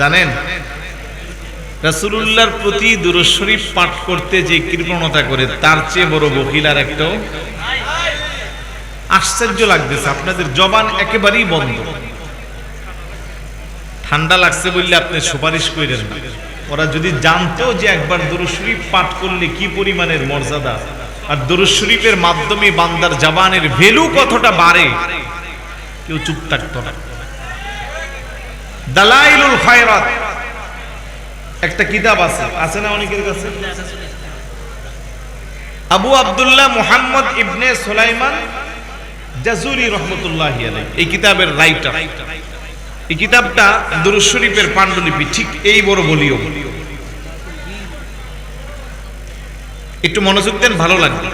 জানেন? রাসূলুল্লাহর প্রতি দুরূদ শরীফ পাঠ করতে যে কৃপণতা করে, তার চেয়ে বড় বকিল আর একটাও? আশ্চর্য লাগতেছে, আপনাদের জবান একেবারেই বন্ধ। ঠান্ডা লাগছে বললে আপনি সুপারিশ করেন না। ওরা যদি জানতো যে একবার দরুদ শরীফ পাঠ করলে কি পরিমাণের মর্যাদা, আর দরুদ শরীফের মাধ্যমে বান্দার জবানের ভ্যালু কতটা বাড়ে, কেউ চুপ থাকতো না। দালাইলুল খায়রাত। একটা কিতাব আছে আছে না অনেকের কাছে? আবু আব্দুল্লাহ মুহাম্মদ ইবনে সুলাইমান জাজুরি রহমতুল্লাহ এই কিতাবের রাইটার এই কিতাবটা পাণ্ডুলিপি, ঠিক এই বড় বলিও একটু মনোযোগ দেন, ভালো লাগবে।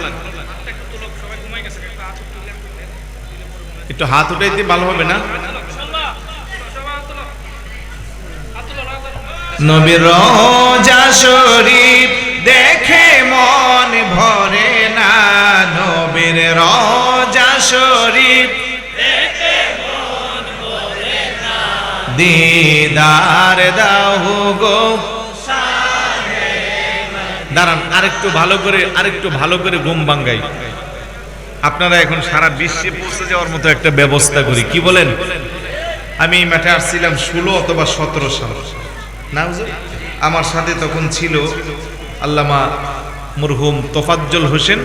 একটু হাত উঠাইতে ভালো হবে না? নবীর রোজা শরীফ দেখে মন ভরে না। নবীর রোজা শরীফ দিদার দাও গো দাঁড়ান, আরেকটু ভালো করে, আরেকটু ভালো করে ঘুম ভাঙ্গাই। আপনারা এখন সারা বিশ্বে পৌঁছে যাওয়ার মতো একটা ব্যবস্থা করি। কি বলেন? আমি এই মাঠে আসছিলাম ষোলো অথবা সতেরো সাল। আমার সাথে তখন ছিল আল্লামা মরহুম তোফাজ্জল হোসেন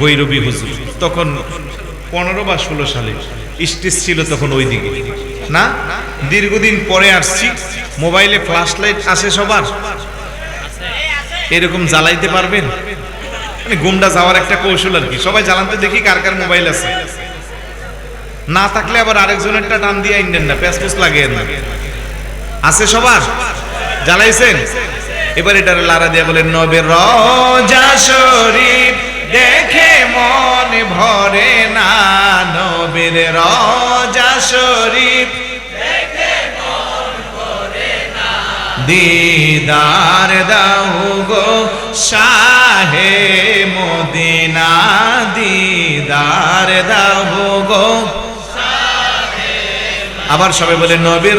বৈরবী হুজুর। তখন পনেরো বা ষোলো সালে স্টেজ ছিল তখন ওই দিকে। না, দীর্ঘদিন পরে আসছি, মোবাইলে ফ্ল্যাশ লাইট আছে সবার। এরকম জ্বালাইতে পারবেন? মানে গুমটা যাওয়ার একটা কৌশল আর কি। সবাই জ্বালাতে দেখি কার কার মোবাইল আছে। না থাকলে আবার আরেকজনেরটা টান দিয়ে আইনেন না প্যাসপুস লাগে না আছে সবার? জ্বালাইছেন? এবার এটার লারা দিয়ে বলেন, নবের রজা শরীফ দেখে মন ভরে না, নবীর রজা শরীফ দিদার দাও গো শাহে মদিনা, দিদার দাও গো আবার সবাই বলে, নবীর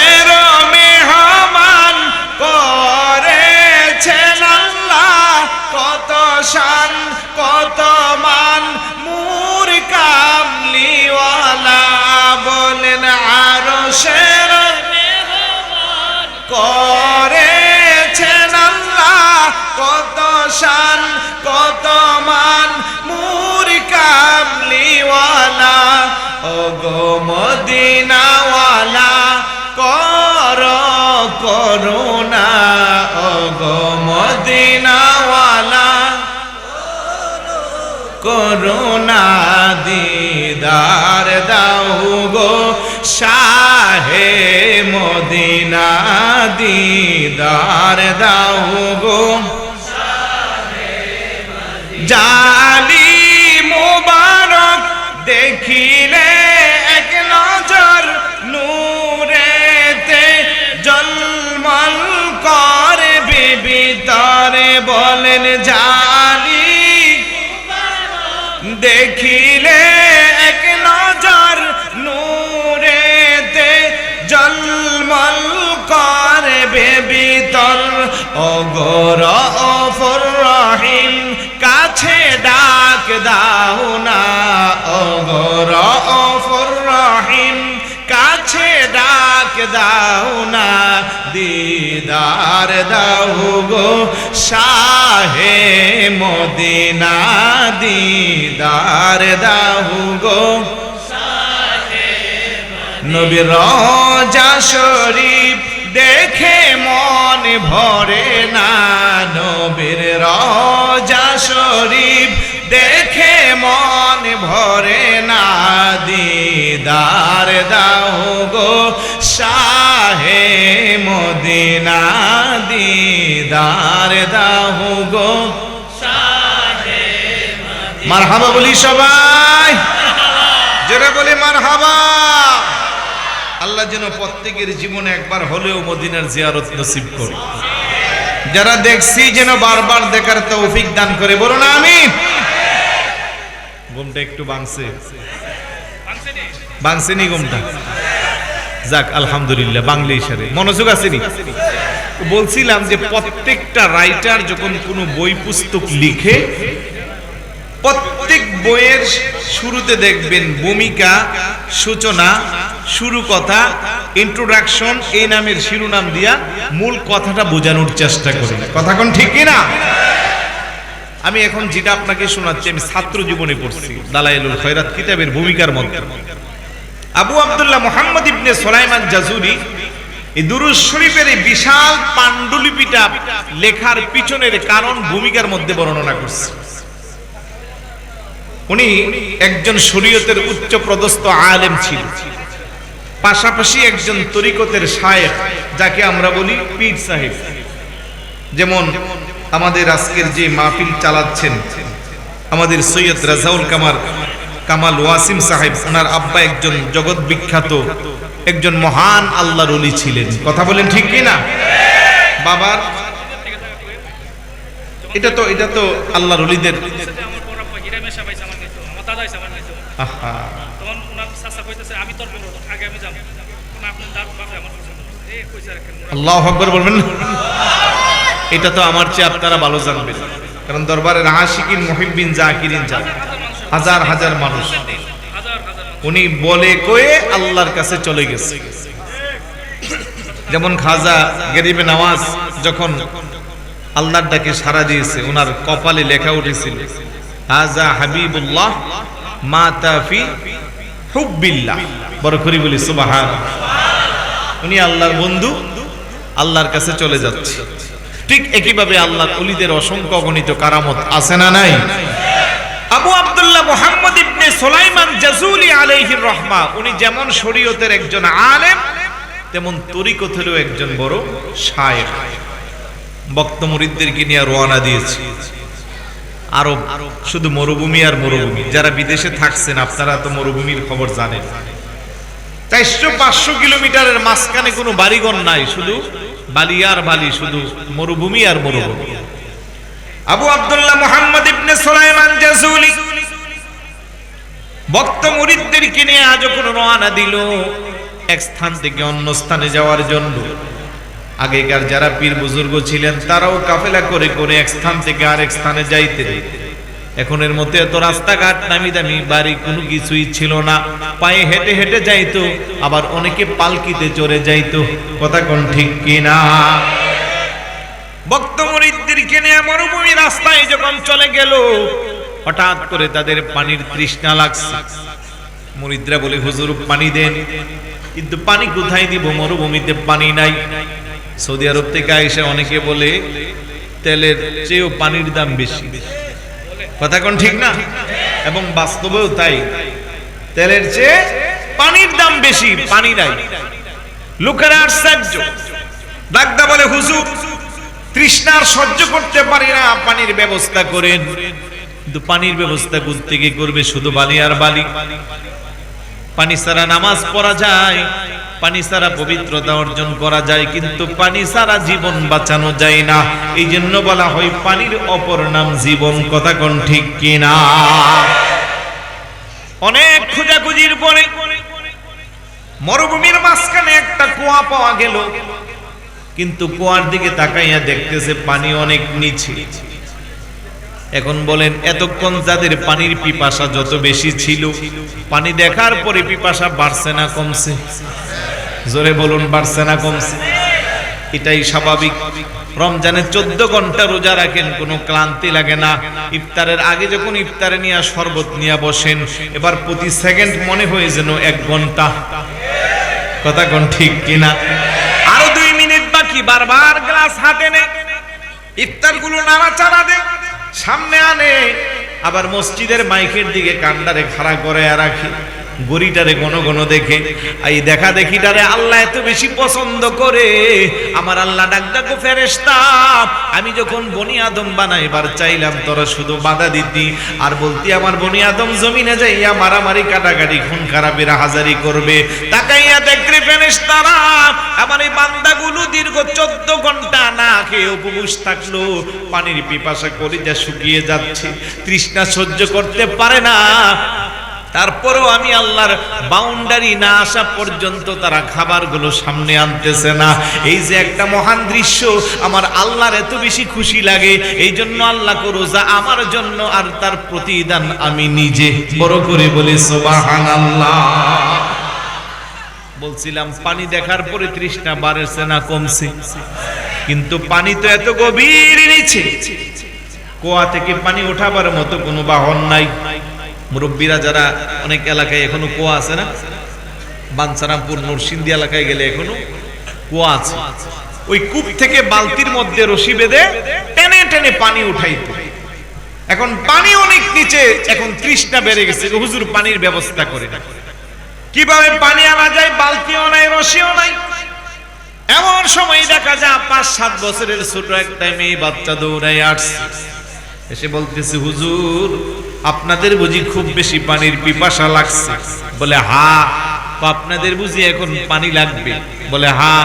মেহমান ও গো মদিনাওয়ালা, কর করুণা। ও গো মদিনাওয়ালা, করুণা দিদার দাও গো শাহে মদিনা দিদার দাও গো। জালি দেখিলে এক নজর নূরেতে জলমল করে বিবিতরে বলেন জালি দেখিলে এক নজর নূরেতে জলমল করে বেবিতর অগর অফর রহিম, কাছে ডাক না অগর অফর রহিম কাছে ডাক দাও না, দিদার দাও গো শাহে মদিনা, দিদার দাও গো নবীর রজা শরীফ দেখে মন ভরে না, নবীর রজা দিদার দাও গো শাহে মদিনা, দিদার দাও গো মারহাবা বলি সবাই। জোরে বলি মারহাবা। আল্লাহ যেন প্রত্যেকের জীবনে একবার হলেও মদিনার জিয়ারত নসিব করে। যারা দেখছি যেন বারবার দেখার তৌফিক দান করে বলো না আমি ঘুমটা একটু বাংছে বাংছে নি ঘুমটা? যাক, আলহামদুলিল্লাহ, বাংলা ইশারে মনোযোগ আসেনি বলছিলাম যে প্রত্যেকটা রাইটার যখন কোনো বই পুস্তক লিখে, প্রত্যেক বইয়ের শুরুতে দেখবেন ভূমিকা, সূচনা, শুরু কথা ইন্ট্রোডাকশন এই নামের শিরোনাম দিয়া মূল কথাটা বোঝানোর চেষ্টা করি। কথা কোন ঠিক না আমি এখন যেটা আপনাকে শোনাচ্ছি, আমি ছাত্র জীবনে পড়ছি, দালাইলুল খয়রাত কিতাবের ভূমিকার মধ্যে। আবু আবদুল্লাহ মোহাম্মদ ইবনে সোলাইমান জাজুরি এই দুরুজ শরীফের এই বিশাল পাণ্ডুলিপিটা লেখার পিছনের কারণ ভূমিকার মধ্যে বর্ণনা করছে। উনি একজন শরীয়তের উচ্চ পদস্থ আলেম ছিল পাশাপাশি একজন তরিকতের সাহেব যাকে আমরা বলি পীর সাহেব। যেমন আমাদের আজকের যে মাহফিল চালাচ্ছেন, আমাদের সৈয়দ রাজাউল কামার কামাল ওয়াসিম সাহেব, ওনার আব্বা একজন জগৎ বিখ্যাত, একজন মহান আল্লাহর অলি ছিলেন। কথা বলেন ঠিক কি না? বাবার? এটা তো এটা তো আল্লাহ আকবর বলবেন এটা তো আমার চেয়ে আপনারা ভালো জানবেন। কারণ দরবারের আশিকিন মহিবিন জাকিরিন যান হাজার হাজার মানুষ। উনি বলে কয়ে আল্লাহর কাছে চলে গেছে। যেমন খাজা গরিবে নওয়াজ যখন আল্লাহর ডাকে সারা দিয়েছে ওনার কপালে লেখা উঠেছিল, হাজা হাবিবুল্লাহ মা তাফি হুব্বিল্লাহ। বড় করি বলি সুবাহান উনি আল্লাহর বন্ধু, আল্লাহর কাছে চলে যাচ্ছে। ঠিক একইভাবে আল্লাহ অলিদের অসংখ্য অগণিত কারামত আছে না নাই? আবু আব্দুল্লাহ মোহাম্মদ ইবনে সুলাইমান জাজুলি আলাইহির রহমা, উনি যেমন শরীয়তের একজন আলেম, তেমন তরিকতেরও একজন বড় শায়েখ। বক্ত মুরিদদেরকে নিয়ে রওনা দিয়েছে। আরব শুধু মরুভূমি আর মরুভূমি। যারা বিদেশে থাকছেন, আপনারা তো মরুভূমির খবর জানেন। চারশো পাঁচশো কিলোমিটারের মাঝখানে কোনো বাড়িঘর নাই, শুধু বালি আর বালি, শুধু মরুভূমি আর মরুভূমি। আবু আব্দুল্লাহ মোহাম্মদ ইবনে সুলাইমান জাজুলি ভক্ত মুরিদদেরকে নিয়ে আজ কোন রওনা দিল এক স্থান থেকে অন্য স্থানে যাওয়ার জন্য। আগেকার যারা পীর বুজুর্গ ছিলেন, তারাও কাফেলা করে করে এক স্থান থেকে আরেক স্থানে যাইতে এখনের মধ্যে এত রাস্তাঘাট নামি দামি বাড়ি কোনো কিছুই ছিল না। পায়ে হেঁটে হেঁটে যাইতো, আবার অনেকে পালকিতে চড়ে যাইতো। কথা কোন ঠিক কিনা? ভক্ত মুরিদদেরকে নিয়ে মরুভূমি রাস্তায় যখন চলে গেল, হঠাৎ করে তাদের পানির তৃষ্ণা লাগছে। মুরিদরা বলে, হুজুর, পানি দেন। কিন্তু পানি কোথায় দিব? মরুভূমিতে পানি নাই। সৌদি আরব থেকে এসে অনেকে বলে, তেলের চেয়েও পানির দাম বেশি। কথা কোন ঠিক না? এবং বাস্তবেও তাই। তেলের চেয়ে পানির দাম বেশি, পানি নাই। লোকেরা আশ্চর্য। ডাকদা বলে, হুজুর তৃষ্ণার সহ্য করতে পারি না, পানির ব্যবস্থা করেন। কিন্তু পানির ব্যবস্থা করতে গিয়ে করবে শুধু বালি আর বালি। পানি ছাড়া নামাজ পড়া যায়, পানি ছাড়া পবিত্রতা অর্জন করা যায়, কিন্তু পানি ছাড়া জীবন বাঁচানো যায় না। এই জন্য বলা হয়, পানির অপর নাম জীবন। কথা কোন ঠিক কিনা? অনেক খোঁজাখুঁজির পরে মরুভূমির মাঝখানে একটা কুয়া পাওয়া গেল। কিন্তু কুয়ার দিকে তাকাইয়া দেখতেছে পানি অনেক নিচে। এখন বলেন, এতক্ষণ যাদের পানির পিপাসা যত বেশি ছিল, পানি দেখার পরে পিপাসা বাড়ছে না কমছে? জোরে বলুন, বাড়ছে না কমছে? এটাই স্বাভাবিক। রমজানের চোদ্দ ঘণ্টা রোজা রাখেন, কোনো ক্লান্তি লাগে না। ইফতারের আগে যখন ইফতারে নিয়ে শরবত নিয়ে বসেন, এবার প্রতি সেকেন্ড মনে হয়ে যেন এক ঘণ্টা। কথা কোন ঠিক কিনা? বারবার গ্লাস হাতে নে ইফতারগুলো নাড়াচাড়া দে সামনে আনে, আবার মসজিদের মাইকের দিকে কান্ডারে খাড়া করে রাখে। গড়িটারে ঘন ঘন দেখে এই দেখা দেখিটারে আল্লাহ এত বেশি পছন্দ করে। আমার আল্লাহ ডাক ডাকো ফেরেশতা। আমি যখন বনি আদম বানাইবার চাইলাম তোরা শুধু বাধা দিতি। আর বলতি, আমার বনি আদম জমিনে যাইয়া মারামারি, কাটাকাটি, খুন খারাপের হাজারি করবে। তাকাইয়া দেখরে ফেরেশতারা, আমার এই বান্দাগুলো দীর্ঘ চোদ্দ ঘণ্টা না খেয়ে উপবাস থাকল। পানির পিপাসা যা শুকিয়ে যাচ্ছে। তৃষ্ণা সহ্য করতে পারে না। তারপরেও আমি আল্লাহর বাউন্ডারি না আসা পর্যন্ত তারা খাবারগুলো সামনে আনতেছে না। এই যে একটা মহান দৃশ্য, আমার আল্লাহর এত বেশি খুশি লাগে, এই জন্য আল্লাহ করো যা আমার জন্য আর তার প্রতিদান আমি নিজে। বড় করে বলি সোবাহান আল্লাহ বলছিলাম, পানি দেখার পরে তৃষ্ণা বাড়ছে না কমছে। কিন্তু পানি তো এত গভীর নিচে। কুয়া থেকে পানি ওঠাবার মতো কোনো বাহন নাই। মুরব্বীরা যারা অনেক এলাকায় এখনও কুয়া আছে না, বাঞ্ছারামপুর, নরসিংদী এলাকায় গেলে এখনও কুয়া আছে। ওই কূপ থেকে বালতির মধ্যে রশি বেঁধে টেনে টেনে পানি উঠাইতো। এখন পানি অনেক নিচে, এখন তৃষ্ণা বেড়ে গেছে, হুজুর পানির ব্যবস্থা করে। কীভাবে পানি আনা যায়? বালতিও নাই, রশিও নাই। এমন সময় দেখা যায় পাঁচ, সাত বছরের ছোট একটা মেয়ে বাচ্চা দৌড়াই আসছে। এসে বলতেছে, হুজুর আপনাদের বুঝি খুব বেশি পানির পিপাসা লাগছে। বলে, হা আপনাদের বুঝি এখন পানি লাগবে। বলে, হা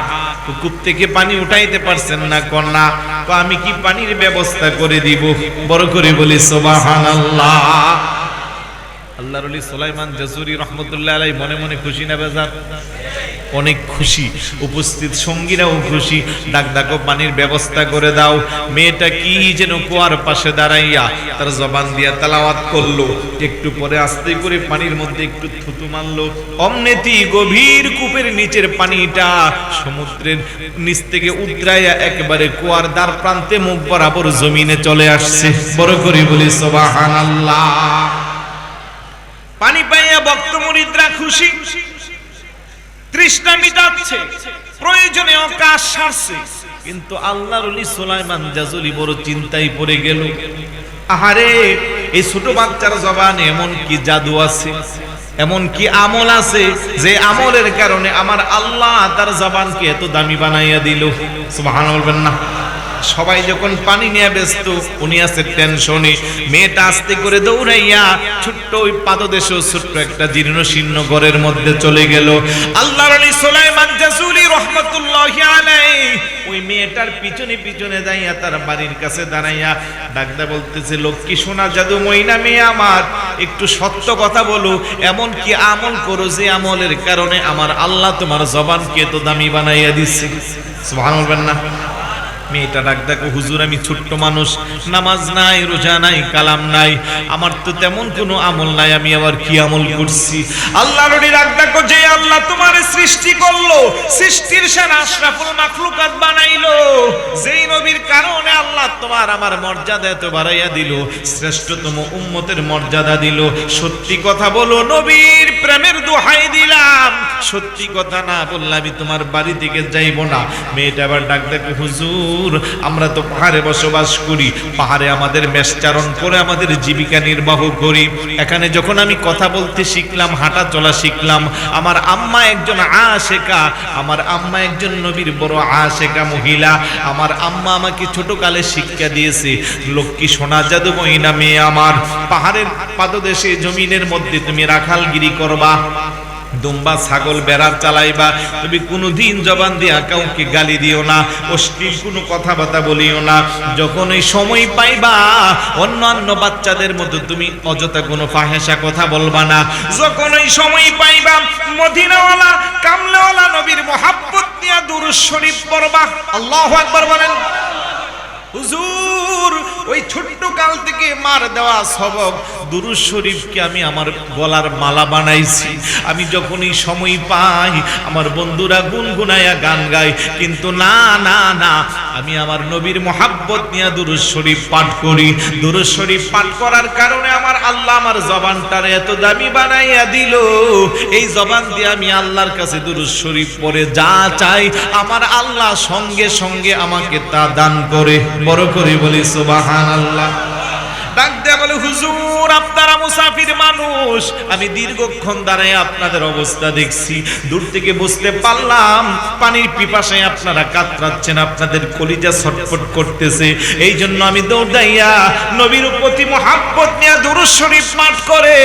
কূপ থেকে পানি উঠাইতে পারছেন না কন্যা, তো আমি কি পানির ব্যবস্থা করে দিব? বড় করে বলি, সোবাহানাল্লাহ। আল্লাহর আলী সোলাইমান জাসুরি রহমতুল্লাহ আলাই মনে মনে খুশি না বেজার? অনেক খুশি। উপস্থিত সঙ্গীরাও খুশি। ডাক ডাকো, পানির ব্যবস্থা করে দাও। মেয়েটা কি যেন কুয়ার পাশে দাঁড়াইয়া তার জবান দিয়া তালাওয়াত করল। একটু পরে আস্তে করে পানির মধ্যে একটু থুতু মারলো। অমনেতি গভীর কূপের নিচের পানিটা সমুদ্রের নিচ থেকে উতরাইয়া একেবারে কুয়ার দ্বার প্রান্তে মুখ বরাবর জমিনে চলে আসছে। বড় করে বলি, সোবাহানাল্লাহ। পানি পাইয়া ভক্ত মুরিদরা খুশি। তৃষ্ণা মিটাচ্ছে, প্রয়োজনে অকাশ সারছে। কিন্তু আল্লাহ রলি সোলাইমান জাজুলি বড় চিন্তায় পড়ে গেল। আহারে, এই ছোট বাচ্চার জবানে এমন কি জাদু আছে? এমন কি আমল আছে যে আমলের কারণে আমার আল্লাহ তার জবানকে এত দামি বানাইয়া দিল? সুবহান বলবেন না। সবাই যখন পানি নিয়ে ব্যস্ত, উনি আছে টেনশনে। মেয়েটা আস্তে করে দৌড়াইয়া ছোট্ট ওই পাদদেশ ছোট্ট একটা জীর্ণ শীর্ণ ঘরের মধ্যে চলে গেল। আল্লাহর আলী সুলাইমান জাসুলি রহমাতুল্লাহি ওই মেয়েটার পিছনে পিছনে যাইয়া তার বাড়ির কাছে দাঁড়াইয়া ডাকদা বলতেছে, লক্ষ্মী, সোনা জাদু মইনা মেয়ে আমার, একটু সত্য কথা বলো। এমন কি আমল করো যে আমলের কারণে আমার আল্লাহ তোমার জবানকে তো দামি বানাইয়া দিচ্ছে সুবহানাল্লাহ না। মেয়েটা ডাক দেখো, হুজুর, আমি ছোট্ট মানুষ, নামাজ নাই, রোজা নাই, কালাম নাই, আমার তো তেমন কোনো আমল নাই, আমি আবার কি আমল করছি? আল্লাহ রড়ি ডাক দেখো, যে আল্লাহ তোমার সৃষ্টি করল, সৃষ্টির সেন আশরাফুল মাখলুকাত বানাইলো, যেই নবীর কারণে আল্লাহ তোমার আমার মর্যাদা এত বাড়াইয়া দিল, শ্রেষ্ঠতম উম্মতের মর্যাদা দিল। সত্যি কথা বলো, নবীর প্রেমের দোহাই দিলাম। সত্যি কথা না বললে আমি তোমার বাড়ি থেকে যাইব না। মেয়েটা আবার ডাক দেখো হুজুর, আমরা তো পাহাড়ে বসবাস করি। পাহাড়ে আমাদের মেষচারণ করে আমাদের জীবিকা নির্বাহ করি। এখানে যখন আমি কথা বলতে শিখলাম, হাঁটা চলা শিখলাম, আমার আম্মা একজন আশেকা, আমার আম্মা একজন নবীর বড় আশেকা মহিলা, আমার আম্মা আমাকে ছোটকালে শিক্ষা দিয়েছে, লক্ষ্মী সোনা জাদু মহিনা মেয়ে আমার, পাহাড়ের পাদদেশে জমিনের মধ্যে তুমি রাখালগিরি করবা। দুম্বা ছাগল বেড়ার চালাইবা, তুমি কোনোদিন জবান দিয়া কাউকে গালি দিও না, অশ্লীল কোনো কথাবার্তা বলিও না। যখন এই সময় পাইবা, অন্যান্য বাচ্চাদের মতো তুমি অযথা কোনো ফাহেসা কথা বলবা না। যখন এই সময় পাইবা, মদিনাওয়ালা, কামলাওয়ালা নবীর মহাব্বত নিয়ে দুরুজ শরীফ পড়বা। আল্লাহু আকবার বলেন, হুজুর ওই ছোট্ট কাল থেকে মার দেওয়া সবক। দুরু শরীফকে আমি আমার গলার মালা বানাইছি। আমি যখনই সময় পাই, আমার বন্ধুরা গুনগুনায়া গান গায়, কিন্তু না না না আমি আমার নবীর মোহাব্বত নিয়ে দুরুজ শরীফ পাঠ করি। দুরুজ শরীফ পাঠ করার কারণে আমার আল্লাহ আমার জবানটার এত দামি বানাইয়া দিল। এই জবান দিয়ে আমি আল্লাহর কাছে দুরুজ শরীফ পড়ে যা চাই, আমার আল্লাহ সঙ্গে সঙ্গে আমাকে তা দান করে। বড় করে বলি সুবাহান আল্লাহ ডাক দেয়া বলে, হুজুর, আপনারা মুসাফির মানুষ। আমি দীর্ঘক্ষণ দাঁড়ায় আপনাদের অবস্থা দেখছি। দূর থেকে বুঝতে পারলাম, পানির পিপাসায় আপনারা কাতরাচ্ছেন, আপনাদের কলিজা ছটফট করতেছে। এই জন্য আমি দৌড়াইয়া নবীর প্রতি মহাব্বত নিয়ে দুরুজ শরীফ পাঠ করে,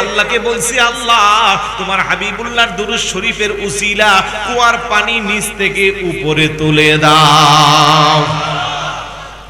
আল্লাহকে বলছি, আল্লাহ, তোমার হাবিবুল্লাহর দুরুজ শরীফের উসিলা কুয়ার পানি নিচ থেকে উপরে তুলে দাও।